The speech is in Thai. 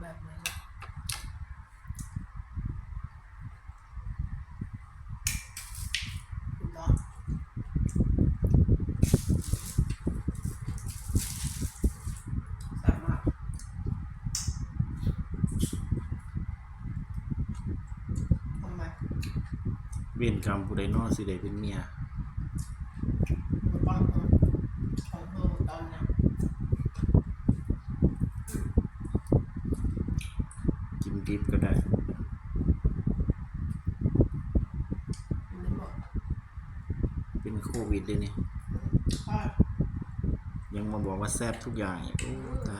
แบบนี้เวียนกรรมผู้ใดนอสิได้เป็นเมีย ดิบก็ได้ไม่บอกเป็นโควิดเลยนี่ว่ายังมาบอกว่าแซ่บทุกอย่างอีกโอ้ตาย